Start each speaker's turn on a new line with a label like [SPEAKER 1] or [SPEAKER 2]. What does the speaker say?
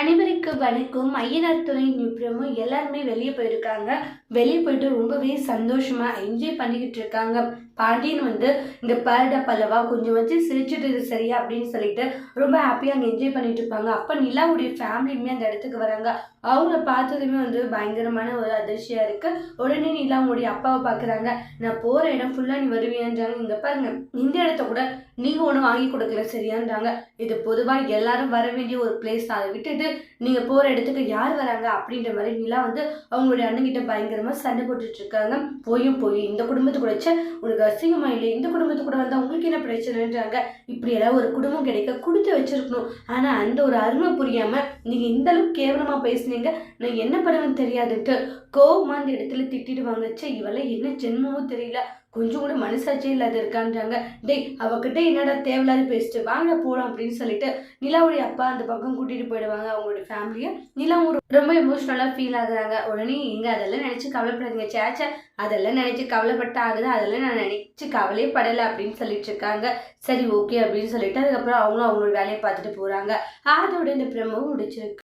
[SPEAKER 1] அனைவருக்கு வணக்கம். ஐயனார் துணை நிபுணமும் எல்லாருமே வெளியே போயிருக்காங்க. வெளியே போயிட்டு ரொம்பவே சந்தோஷமா என்ஜாய் பண்ணிக்கிட்டு இருக்காங்க. பாண்டியன் வந்து இந்த பாருடா பல்லவா கொஞ்சம் வச்சு சிரிச்சுட்டு சரியா? அப்படின்னு சொல்லிட்டு ரொம்ப ஹாப்பியாக அங்கே என்ஜாய் பண்ணிட்டு இருப்பாங்க. அப்போ நிலாவுடைய ஃபேமிலியுமே அந்த இடத்துக்கு வராங்க. அவங்கள பார்த்ததுமே வந்து பயங்கரமான ஒரு அதிர்ச்சியாக இருக்கு. உடனே நிலா அவங்களுடைய அப்பாவை பார்க்குறாங்க. நான் போகிற இடம் ஃபுல்லாக நீ வருவியான்றாங்க. இங்கே பாருங்க இந்த இடத்த கூட நீங்கள் ஒன்றும் வாங்கி கொடுக்கல சரியான்றாங்க. இது பொதுவாக எல்லாரும் வர வேண்டிய ஒரு பிளேஸ் அதை விட்டுட்டு நீங்க போற இடத்துக்கு யார் வராங்க அப்படின்ற மாதிரி நிலா வந்து அவங்களுடைய அண்ணங்கிட்ட பயங்கரமா சண்டை போட்டுட்டு இருக்காங்க. போயும் போய் இந்த குடும்பத்து கூட உனக்கு அசிங்கமா இல்லை இந்த குடும்பத்து கூட வந்தா உங்களுக்கு என்ன பிரச்சனைன்றாங்க. இப்படியெல்லாம் ஒரு குடும்பம் கிடைக்க கொடுத்து வச்சிருக்கணும். ஆனா அந்த ஒரு அருமை புரியாம நீங்க இந்த அளவுக்கு கேவலமா பேசுனீங்க. நான் என்ன பண்ணுவேன்னு தெரியாதுன்ட்டு கோவமா அந்த இடத்துல திட்டிடுவாங்க. வாங்கச்சே இவெல்லாம் என்ன ஜென்மமும் தெரியல. கொஞ்சம் கூட மனசாட்சி இல்லாத இருக்கான்றாங்க. டேய் அவகிட்ட என்னடா தேவையில்லாத பேசிட்டு வாங்க போகலாம் அப்படின்னு சொல்லிட்டு நிலாவுடைய அப்பா அந்த பக்கம் கூட்டிட்டு போயிடுவாங்க அவங்களுடைய ஃபேமிலியை நிலாவும் ரொம்ப எமோஷ்னலாக ஃபீல் ஆகுறாங்க. உடனே எங்கே அதெல்லாம் நினச்சி கவலைப்படாதீங்க சேச்சா. அதெல்லாம் நினச்சி கவலைப்பட்ட ஆகுது அதெல்லாம் நான் நினச்சி கவலையே படலை அப்படின்னு சொல்லிட்டு இருக்காங்க. சரி ஓகே அப்படின்னு சொல்லிட்டு அதுக்கப்புறம் அவங்களும் அவங்களோட வேலையை பார்த்துட்டு போகிறாங்க அதோட இந்த பிரமவும் முடிச்சிருக்கு.